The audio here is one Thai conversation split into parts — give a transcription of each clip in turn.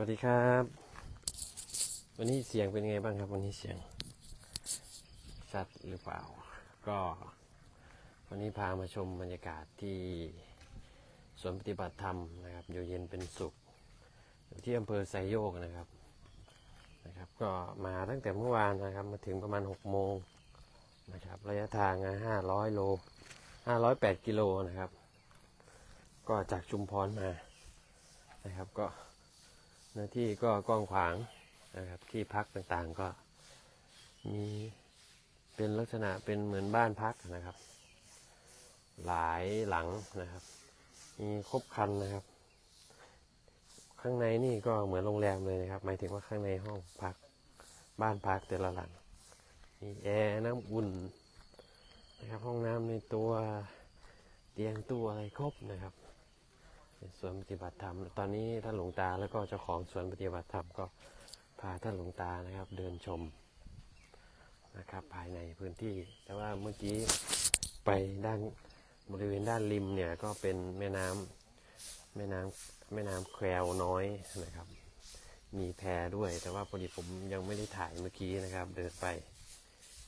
วัสดีครับ วันนี้เสียงเป็นไงบ้างครับวันนี้เสียงชัดหรือเปล่า ก็ วันนี้พามาชมบรรยากาศที่สวนปฏิบัติธรรมนะครับอยู่เย็นเป็นสุขอยู่ที่อำเภอไซโยกนะครับนะครับ ก็มาตั้งแต่เมื่อวานนะครับ มาถึงประมาณ6โมงนะครับ ระยะทางห้าร้อยโลห้าร้อยแปดกิโลนะครับ ก็จากชุมพรมานะครับก็ เนื้อที่ก็กว้างขวางนะครับที่พักต่างๆก็มีเป็นลักษณะเป็นเหมือนบ้านพักนะครับ หลายหลังนะครับ มีครบครันนะครับ ข้างในนี่ก็เหมือนโรงแรมเลยนะครับ หมายถึงว่าข้างในห้องพักบ้านพักแต่ละหลังมีแอร์น้ำอุ่นนะครับห้องน้ำในตัวเตียงตู้อะไรครบนะครับ เป็นสวนปฏิบัติธรรม ตอนนี้ท่านหลวงตาแล้วก็เจ้าของสวนปฏิบัติธรรมก็พาท่านหลวงตานะครับ เดินชมนะครับ ภายในพื้นที่ แต่ว่าเมื่อกี้ไปด้านบริเวณด้านริมเนี่ยก็เป็นแม่น้ำแม่น้ำแม่น้ำแควน้อยนะครับ มีแพด้วย แต่ว่าพอดีผมยังไม่ได้ถ่ายเมื่อกี้นะครับ เดินไป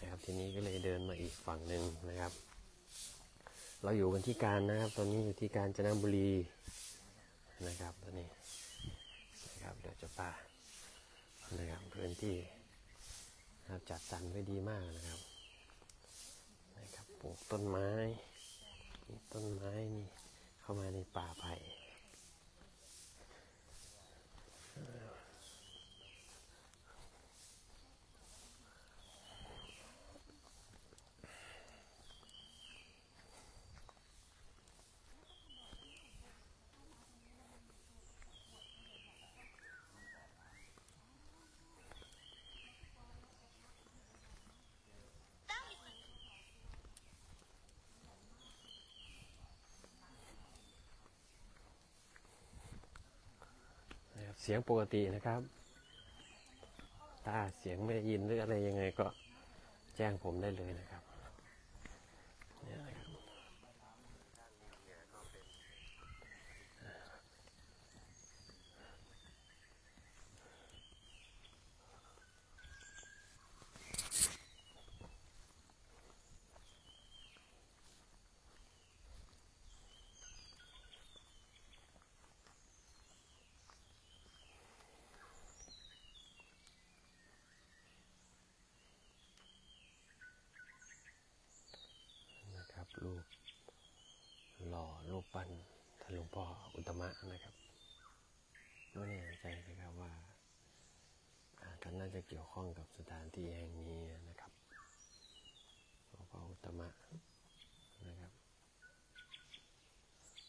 นะครับทีนี้ก็เลยเดินมาอีกฝั่งหนึ่งนะครับ เราอยู่กันที่การนะครับ ตอนนี้อยู่ที่กาญจนบุรีนะครับตอนนี้นะครับเดี๋ยวจะพานะครับพื้นที่นะครับจัดสรรไว้ดีมากนะครับนะครับปลูกต้นไม้มีต้นไม้นี่เข้ามาในป่าไผ่ เสียงปกตินะครับ ถ้าเสียงไม่ได้ยินหรืออะไรยังไงก็แจ้งผมได้เลยนะครับเนี่ยนะครับนะครับรูปหล่อ รูปปั้นท่านหลวงพ่ออุตมะนะครับไม่แน่ใจนะครับว่าท่านน่าจะเกี่ยวข้องกับสถานที่แห่งนี้นะครับหลวงพ่ออุตมะนะครับ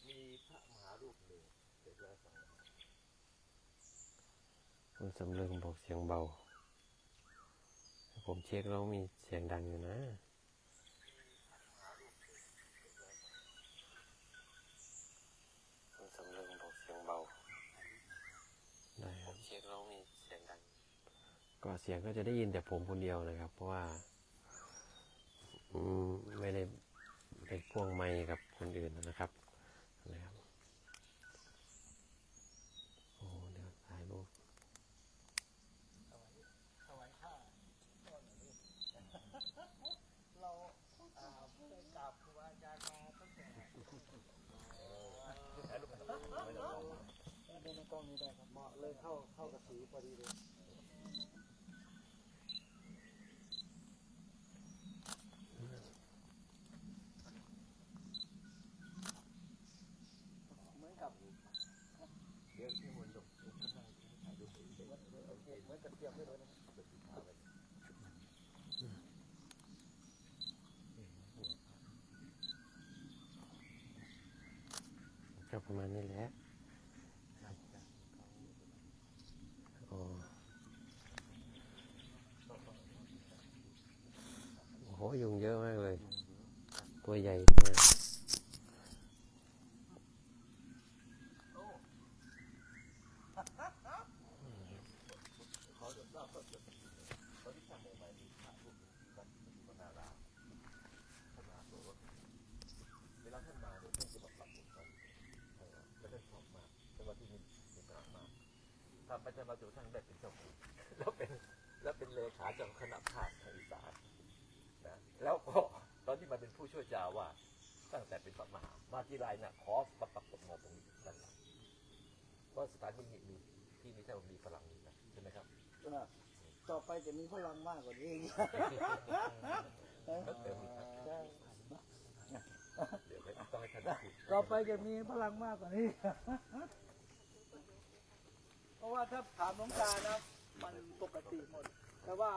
มีพระมหารูปหนึ่งเดี๋ยวจะฟังคุณสำเริงบอกเสียงเบา ผมเช็คแล้วมีเสียงดังอยู่นะ คุณสำเริงบอกเสียงเบา ได้ครับเช็คแล้วมีเสียงดัง ก็เสียงก็จะได้ยินแต่ผมคนเดียวนะครับ เพราะว่าอืมไม่ได้ไปพ่วงไมค์กับคนอื่นนะครับนะครับโอ้เดี๋ยวถ่ายรูปถวายผ้าเราอ่าไปกราบครูบาอาจารย์มาตั้งแต่ดูในกล้องนี้ได้ครับเหมาะเลยเข้าเข้ากับสีพอดีเลย เหมือนกับเดี๋ยวที่มันลงถ่ายรูปเหมือนกับเตรียมไว้เลยนะ ก็ประมาณนี้แหละอ๋อโอ้โหยุงเยอะมากเลย ตัวใหญ่มากเวลาท่านมาเนี่ย ท่านจะมาปรับปรุงกันแล้วท่านชอบมากแต่ว่าที่นี่เป็นมากมากถ้ามันจะมาจนกระทั่งได้เป็นเจ้าคุณแล้วเป็นแล้วเป็นเลขาเจ้าคณะภาคทางอีสานนะแล้วก็ตอนที่มาเป็นผู้ช่วยเจ้าอาว่าสตั้งแต่เป็นพระมหามาที่ไรน่ะขอประปักตกมาตรงนี้ด้านหลังเพราะสถานที่นี้มีที่นี้ถ้ามันมีพลังนี้นะใช่ไหมครับก็ต่อไปจะมีพลังมากกว่านี้อีกก็เต็มครับใช่เดี๋ยวไม่ต้องให้ท่านพูดต่อไปจะมีพลังมากกว่านี้ เพราะว่าถ้าถามหลวงตานะมันปกติหมด แต่ว่า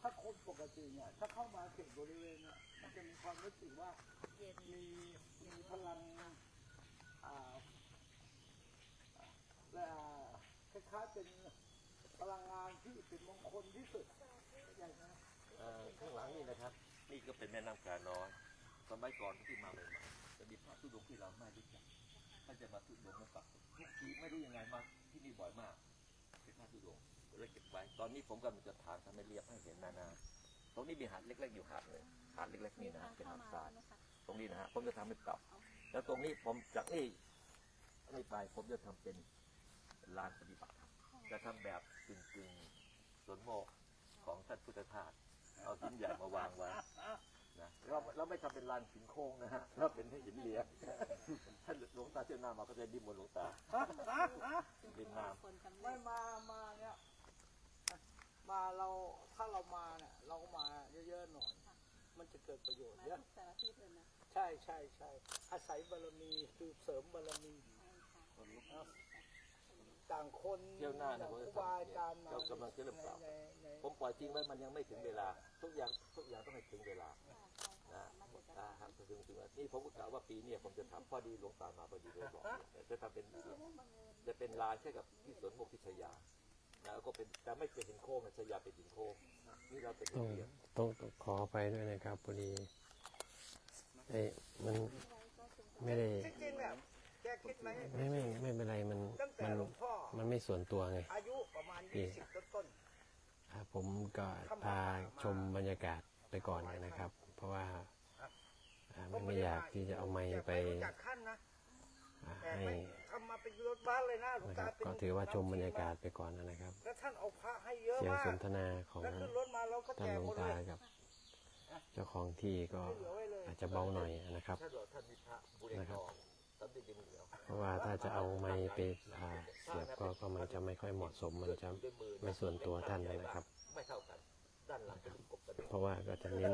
ถ้าคนปกติเนี่ย ถ้าเข้ามาเขตบริเวณเนี่ยมันจะมีความรู้สึกว่ามีมีพลังอ่าและคล้ายๆเป็นพลังงานที่เป็นมงคลที่สุดใหญ่นะเอ่อข้างหลังนี่นะครับ นี่ก็เป็นแม่น้ำกาน้อย สมัยก่อนที่มาใหม่ๆจะมีพระทุดงค์ที่เราไม่รู้จัก ท่านจะมาทุดงค์มาปักทุกทีไม่รู้ยังไงมาที่นี่บ่อยมากเป็นพระทุดงค์ก็เลยเก็บไว้ ตอนนี้ผมกำลังจะทานทำให้เรียบให้เห็นนานา ตรงนี้มีหาดเล็ก ๆ อยู่หาดเลยหาดเล็กๆนี่นะฮะเป็นหาดทรายตรงนี้นะฮะผมจะทำให้ปรับแล้วตรงนี้ผมจากนี่นี่ไปผมจะทำเป็นลานปฏิบัติธรรมจะทำแบบกึ่งๆสวนโมกของท่านพุทธทาสเอาหินใหญ่มาวางไว้ นะเราเราไม่ทำเป็นลานหินโค้งนะฮะเราเป็นหินเหลียงท่านหลวงตาเจ้าหน้ามาก็จะดิมบนต์หลวงตาดินน้ไม่มามาเนี่ยมาเราถ้าเรามาเนี่ยเราก็มาเยอะๆหน่อย มันจะเกิดประโยชน์เยอะแต่ละที่เลยนะใช่ใช่ใช่อาศัยบารมีคือเสริมบารมีำนะต่างคนเที่ยวหน้าต่านะงผมครูจะบาทำอาจารย์มาเรากำลังจะเริ่มปรับในในผมปล่อยทิ้งไว้มันยังไม่ถึงเวลา ทุกอย่างทุกอย่างต้องให้ถึงเวลานะอ่าครับ ถึงถึงนี่ผมก็กล่าวว่าปีนี้ผมจะทำพอดีหลวงตามาพอดีเลยบอกจะทำเป็นจะเป็นลานแค่กับที่สวนโมกพิชยาแล้วก็เป็นแต่ไม่เป็นหินโค้งนะชยาเป็นหินโค้งนี่เราเป็นต้องเรียบต้องขอไปด้วยนะครับพอดีไอ้มันไม่ได้จริงๆเนี่ยแกคิดไหมไม่ไม่ไม่เป็นไรมันมันมันไม่ส่วนตัวไงอายุประมาณนี่20ต้นครับผมก็พาชมบรรยากาศไปก่อนนะครับ เพราะว่า ไม่ไม่อยากที่จะเอาไม้ไปแกรู้จักขั้นนะอ่าแต่ให้ไม่ทำมาเป็นรถบ้านเลยนะหลวงนะคตารับเป็นก็ถือว่าชมบรรยากาศไปก่อนนะครับแล้วท่านเอาพระให้เยอะเสียงมากสนทนาของแล้วขึ้นรถมาเราก็ท่าแจนกหลวหงมดเลตายกับ เจ้าของที่ก็ไม่เหลือไว้เลยอาจจะเบาหน่อยนะครับถ้าเราท่านมีพระบุเรงทองท่านได้ดินเหลืองเพราะว่าถ้าจะเอาไม้ไปอ่าเสียบก็ก็มันจะไม่ค่อยเหมาะสมมันจะด้วยมือไม่ส่วนตัวท่านนะครับไม่เท่ากันด้านหลังเป็นลูกกบกระโดดเพราะว่าก็จะเน้น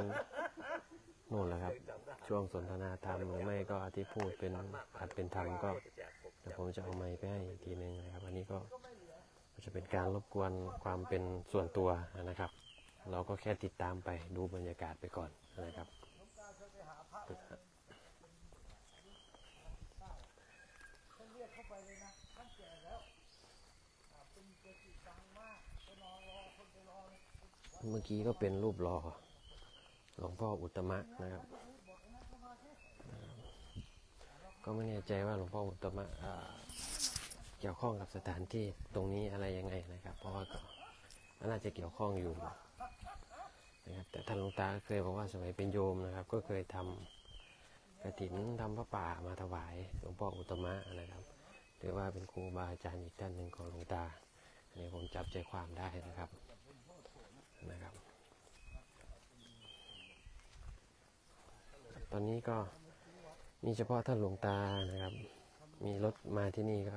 นู่นแหละครับ ช่วงสนทนาธรรมหรือไม่ก็ที่พูดเป็นอัดเป็นธรรมก็เดี๋ยวผมจะเอาไม้ไปให้อีกทีหนึ่งนะครับ อันนี้ก็จะเป็นการรบกวนความเป็นส่วนตัวนะครับ เราก็แค่ติดตามไปดูบรรยากาศไปก่อนนะครับเมื่อกี้ก็เป็นรูปหล่อ หลวงพ่ออุตมะนะครับ ก็ไม่แน่ใจว่าหลวงพ่ออุตมะเกี่ยวข้องกับสถานที่ตรงนี้อะไรยังไงนะครับ เพราะว่าก็น่าจะเกี่ยวข้องอยู่นะครับแต่ท่านหลวงตาเคยบอกว่าสมัยเป็นโยมนะครับ ก็เคยทำกระถินทำพระป่ามาถวายหลวงพ่ออุตตมะนะครับถือว่าเป็นครูบาอาจารย์อีกท่านหนึ่งของหลวงตาอันนี้ผมจับใจความได้นะครับนะครับ ตอนนี้ก็มีเฉพาะท่านหลวงตานะครับ มีรถมาที่นี่ก็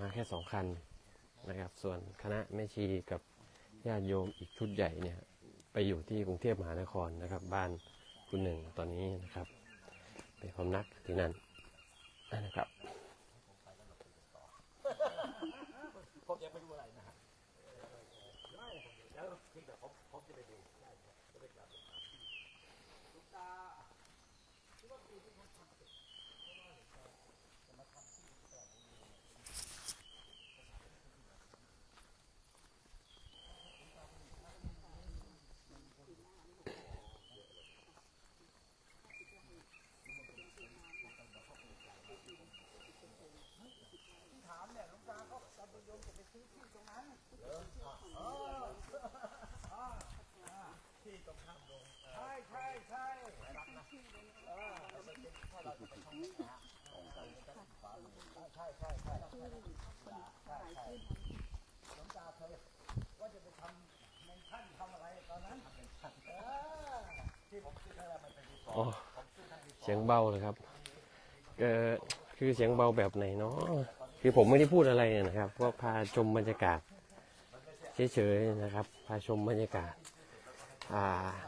มาแค่สองคันนะครับ ส่วนคณะแม่ชีกับญาติโยมอีกชุดใหญ่เนี่ยไปอยู่ที่กรุงเทพมหานครนะครับ บ้านคุณหนึ่งตอนนี้นะครับ ไปพำนักที่นั่นนะครับ ผมยังไม่รู้อะไรนะฮะไม่แล้วเพียงแต่ผมผมจะไปดูได้จะไปกราบ หลวงตาคิดว่าปีที่ท่านทำเสร็จเพราะว่าหลวงตาจะมาทำที่สระบุรีที่ถามเนี่ยหลวงตาเขาตาบุญยมจะไปซื้อที่ตรงนั้นเออที่ตรงข้ามลงใช่ใช่ใช่เออถ้าเราจะไปทางนี้นะใช่ใช่ใช่ ใช่ใช่หลวงตาเคยว่าจะไปทำเมนชั่นทำ อ๋อเสียงเบาเลยครับเออคือเสียงเบาแบบไหนเนาะคือผมไม่ได้พูดอะไรนะครับ ก็พาชมบรรยากาศเฉยๆนะครับ พาชมบรรยากาศา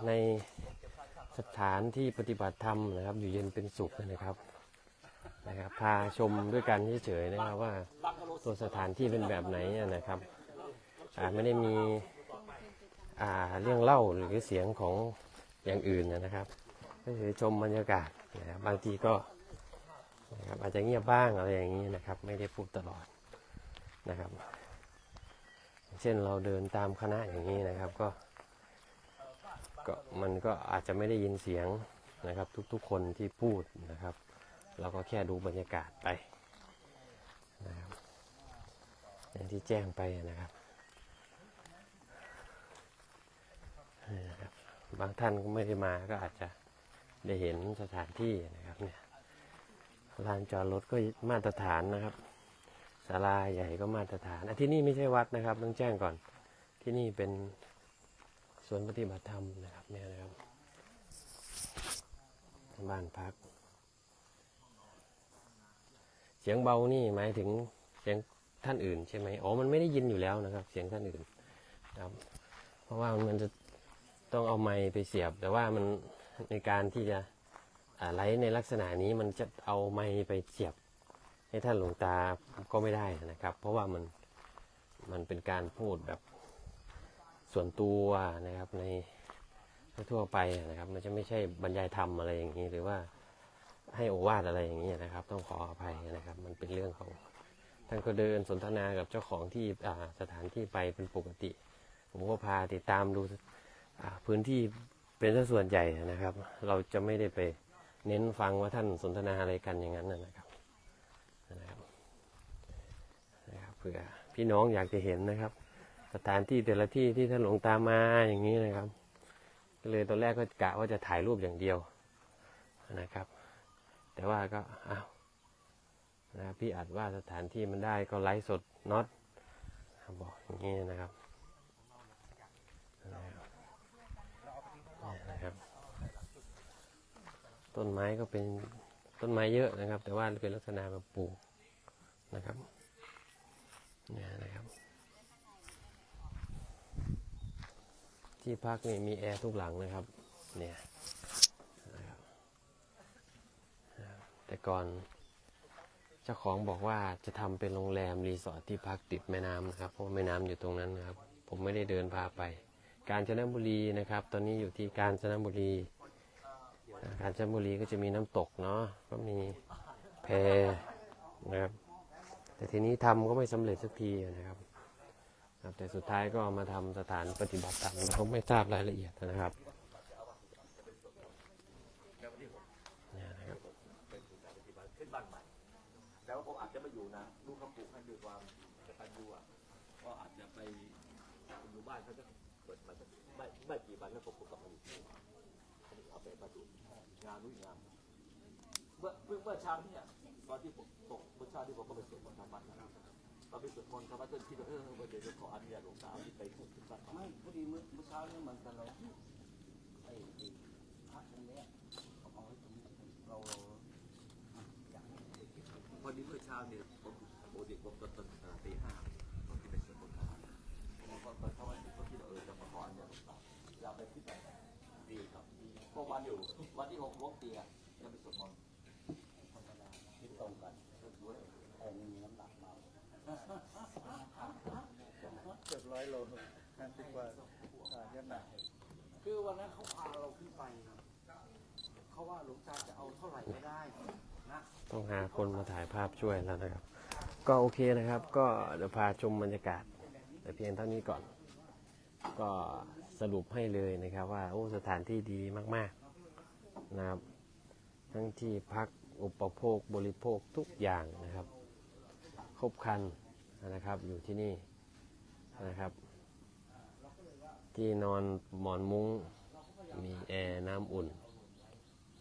ในสถานที่ปฏิบัติธรรมนะครับ อยู่เย็นเป็นสุขนะครับ นะครับพาชมด้วยกันเฉยๆนะครับว่าตัวสถานที่เป็นแบบไหนนะครับไม่ได้มีเรื่องเล่าหรือเสียงของอย่างอื่นนะครับ ก็คือชมบรรยากาศนะครับบางทีก็นะครับอาจจะเงียบบ้างอะไรอย่างนี้นะครับ ไม่ได้พูดตลอดนะครับ เช่นเราเดินตามคณะอย่างนี้นะครับก็ก็มันก็อาจจะไม่ได้ยินเสียงนะครับทุกๆคนที่พูดนะครับ เราก็แค่ดูบรรยากาศไปนะครับอย่างที่แจ้งไปนะครับนี่นะครับ บางท่านก็ไม่ได้มาก็อาจจะได้เห็นสถานที่นะครับเนี่ยลานจอดรถก็มาตรฐานนะครับศาลาใหญ่ก็มาตรฐานอที่นี่ไม่ใช่วัดนะครับต้องแจ้งก่อนที่นี่เป็นสวนปฏิบัติธรรมนะครับเนี่ยนะครับบ้านพัก เสียงเบานี่หมายถึงเสียงท่านอื่นใช่ไหมอ๋อมันไม่ได้ยินอยู่แล้วนะครับ เสียงท่านอื่นครับ เพราะว่ามันจะต้องเอาไม้ไปเสียบ แต่ว่ามันในการที่จะอ่าไลฟ์ในลักษณะนี้มันจะเอาไม้ไปเสียบ ให้ท่านหลวงตาก็ไม่ได้นะครับ เพราะว่ามันมันเป็นการพูดแบบส่วนตัวนะครับในทั่วไปนะครับ มันจะไม่ใช่บรรยายธรรมอะไรอย่างนี้หรือว่า ให้โอวาทอะไรอย่างนี้นะครับ ต้องขออภัยนะครับ มันเป็นเรื่องของท่านก็เดินสนทนากับเจ้าของที่สถานที่ไปเป็นปกติ ผมก็พาติดตามดูพื้นที่เป็นส,ส่วนใหญ่นะครับ เราจะไม่ได้ไปเน้นฟังว่าท่านสนทนาอะไรกันอย่างนั้นนะนะครับนะครับนะครับเผื่อพี่น้องอยากจะเห็นนะครับ สถานที่แต่ละที่ที่ท่านหลวงตามาอย่างนี้นะครับ ก็เลยตอนแรกก็กะว่าจะถ่ายรูปอย่างเดียวนะครับ แต่ว่าก็อ้าวนะพี่อัดว่าสถานที่มันได้ก็ไลฟ์สดน็อตบอกอย่างนี้นะครับนะครับ ต้นไม้ก็เป็นต้นไม้เยอะนะครับ แต่ว่าเป็นลักษณะแบบปลูกนะครับเนี่ยนะครับ ที่พักนี่มีแอร์ทุกหลังนะครับ เนี่ยนะครับแต่ ก่อน เจ้าของบอกว่าจะทำเป็นโรงแรมรีสอร์ทที่พักติดแม่น้ำนะครับ เพราะแม่น้ำอยู่ตรงนั้นนะครับ ผมไม่ได้เดินพาไป กาญจนบุรีนะครับ ตอนนี้อยู่ที่กาญจนบุรีอ่ากาญจนบุรีก็จะมีน้ำตกเนาะก็มีแพนะครับ แต่ทีนี้ทำก็ไม่สำเร็จสักทีนะครับแต่สุดท้ายก็มาทำสถานปฏิบัติธรรมเขาไม่ทราบรายละเอียดนะครับเนี่ยนะครับ ขึ้นบ้านใหม่แต่ว่าผมอาจจะไม่อยู่นะลูกเขาปลูกให้ด้วยความกตัญญูอะก็อาจจะ ไปอยู่บ้านเขาจะเปิดมาไม่ไม่กี่วันแล้วผมก็กลับมาอยู่ที่เอาไปมาดูงานรู้งานเมื่อเมื่อเมื่อเช้าเนี่ยตอนที่ผมตกเมื่อเช้าที่ผมก็ไปสวดมนต์ทำวัดนะครับตอนไปสวดมนต์ทำวัดจนคิดว่าเออเดี๋ยวจะขออนุญาตหลวงตาที่ไปพูดถึงบ้านไม่พอดีเมื่อเมื่อเช้าเนี่ยเหมือนกันเราไอ้ไอ้พระองค์เนี้ยเขาเอาไว้ตรงนี้เราอยากให้เด็กพอดีเมื่อเช้าเนี่ยผมโอดีผมตอน ดีครับเพราะวันอยู่วันที่หกลบตีอะจะไปสวดมนต์ธรรมดาคิดตรงกันองค์มีน้ำหนักเบาเกือบร้อยโลห้าสิบกว่าอ่าเยอะหนักคือวันนั้นเขาพาเราขึ้นไปเขาว่าหลวงตาจะเอาเท่าไหร่ก็ได้นะต้องหาคนมาถ่ายภาพช่วยแล้วนะครับ ก็โอเคนะครับ ก็เดี๋ยวพาชมบรรยากาศแต่เพียงเท่านี้ก่อน ก็ สรุปให้เลยนะครับ ว่าโอ้สถานที่ดีมากๆนะครับ ทั้งที่พักอุปโภคบริโภคทุกอย่างนะครับ ครบครันนะครับ อยู่ที่นี่นะครับ ที่นอนหมอนมุ้งมีแอร์น้ำอุ่น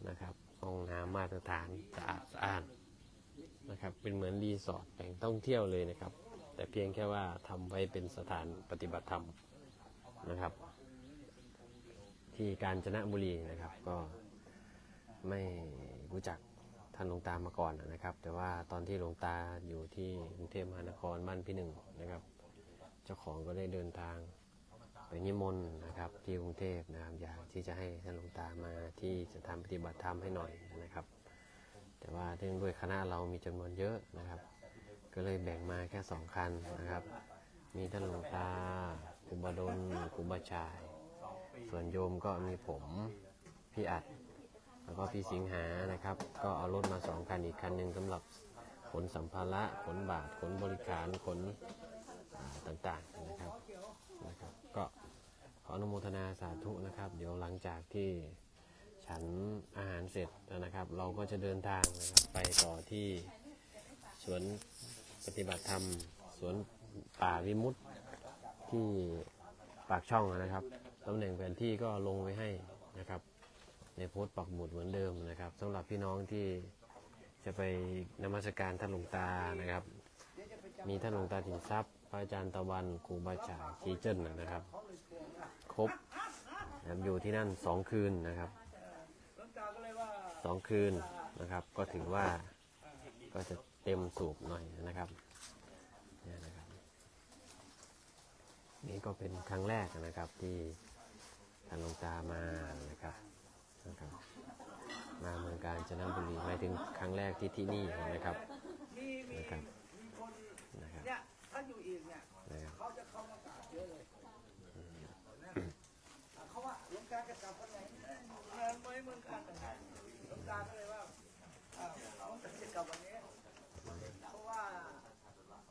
นะครับห้องน้ำมาตรฐานสะอาดสะอาดนะครับ เป็นเหมือนรีสอร์ทแหล่งท่องเที่ยวเลยนะครับ แต่เพียงแค่ว่าทำไว้เป็นสถานปฏิบัติธรรมนะครับ ที่กาญจนบุรีนะครับ ก็ไม่รู้จักท่านหลวงตามาก่อนนะครับ แต่ว่าตอนที่หลวงตาอยู่ที่กรุงเทพมหานครบ้านพี่หนึ่งนะครับ เจ้าของก็ได้เดินทางไปนิมนต์นะครับ ที่กรุงเทพนะครับอยากที่จะให้ท่านหลวงตามาที่สถานปฏิบัติธรรมให้หน่อยนะครับ แต่ว่าเนื่องด้วยคณะเรามีจำนวนเยอะนะครับ ก็เลยแบ่งมาแค่สองคันนะครับ มีท่านหลวงตาครูบดลครูบาชาย ส่วนโยมก็มีผมพี่อัด แล้วก็พี่สิงหานะครับ ก็เอารถมาสองคันอีกคันหนึ่งสำหรับขนสัมภาระขนบาทขนบริการขนอ่าต่างๆนะครับนะครับ ก็ขออนุโมทนาสาธุนะครับ เดี๋ยวหลังจากที่ฉันอาหารเสร็จนะครับ เราก็จะเดินทางนะครับไปต่อที่สวนปฏิบัติธรรม สวนป่าวิมุตติที่ปากช่องนะครับ ตำแหน่งแผนที่ก็ลงไว้ให้นะครับ ในโพสต์ปักหมุดเหมือนเดิมนะครับสำหรับพี่น้องที่จะไปนมัสการท่านหลวงตานะครับ มีท่านหลวงตาถิ่นทรัพย์พระอาจารย์ตะวันครูบาฉาชีเจิ้นนะครับ ครบนะครับอยู่ที่นั่นสองคืนนะครับสองคืนนะครับ ก็ถือว่าก็จะเต็มสูบหน่อยนะครับนี่ยนะครับ นี่ก็เป็นครั้งแรกนะครับที่ ทานหลวงตามานะครับนะครับ มาเมืองกาญจนบุรีหมายถึงครั้งแรกที่ที่นี่นะครับมีมีนะครับมีคนนะครับเนี่ยถ้าอยู่อีกเนี่ยนะครับเขาจะเข้ามากราบเยอะเลยเขาว่าหลวงตาจะกลับวันไหนเออไม่เหมือนกันนะหลวงตาก็เลยว่าอ่าหลวงตาจะกลับวันนี้เพราะว่า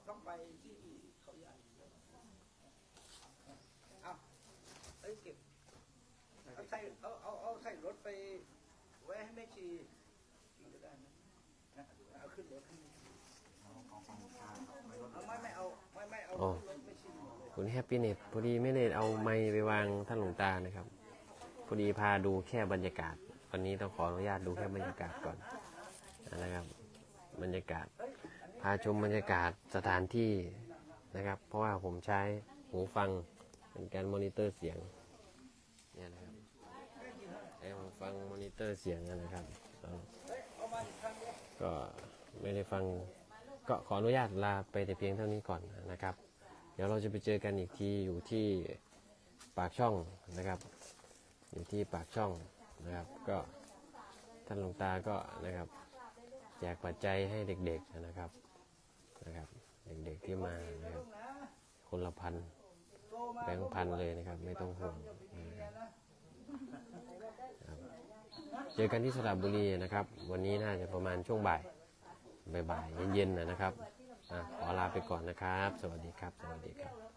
ต้องไปที่เขาใหญ่เอาเอ้ยเก็บเอาใส่เอาเอาเอาใส่รถไปไว้ให้แม่ชีก็ได้นะนะเอาขึ้นรถขึ้นเอาไม่ไม่เอาไม่ไม่เอาโอ้ขึ้นรถไม่ชีคุณแฮปปี้เน็ตพอดีไม่ได้เอาไม้ไปวางท่านหลวงตานะครับ พอดีพาดูแค่บรรยากาศ วันนี้ต้องขออนุญาตดูแค่บรรยากาศก่อนนะครับ บรรยากาศ พาชมบรรยากาศสถานที่นะครับ เพราะว่าผมใช้หูฟังเป็นการมอนิเตอร์เสียงเนี่ยนะครับใช้หู ฟังมอนิเตอร์เสียงนะครับ ก็ไม่ได้ฟังก็ขออนุญาตลาไปแต่เพียงเท่านี้ก่อนนะครับ เดี๋ยวเราจะไปเจอกันอีกทีอยู่ที่ปากช่องนะครับ อยู่ที่ปากช่องนะครับ ก็ท่านหลวงตาก็นะครับแจกปัจจัยให้เด็กๆนะครับนะครับ เด็กๆที่มานะครับคนละพันแบงค์พันเลยนะครับ ไม่ต้องห่วง เจอกันที่สระบุรีนะครับ วันนี้น่าจะประมาณช่วงบ่ายบ่ายๆเย็นๆนะครับอขอลาไปก่อนนะครับ สวัสดีครับ สวัสดีครับ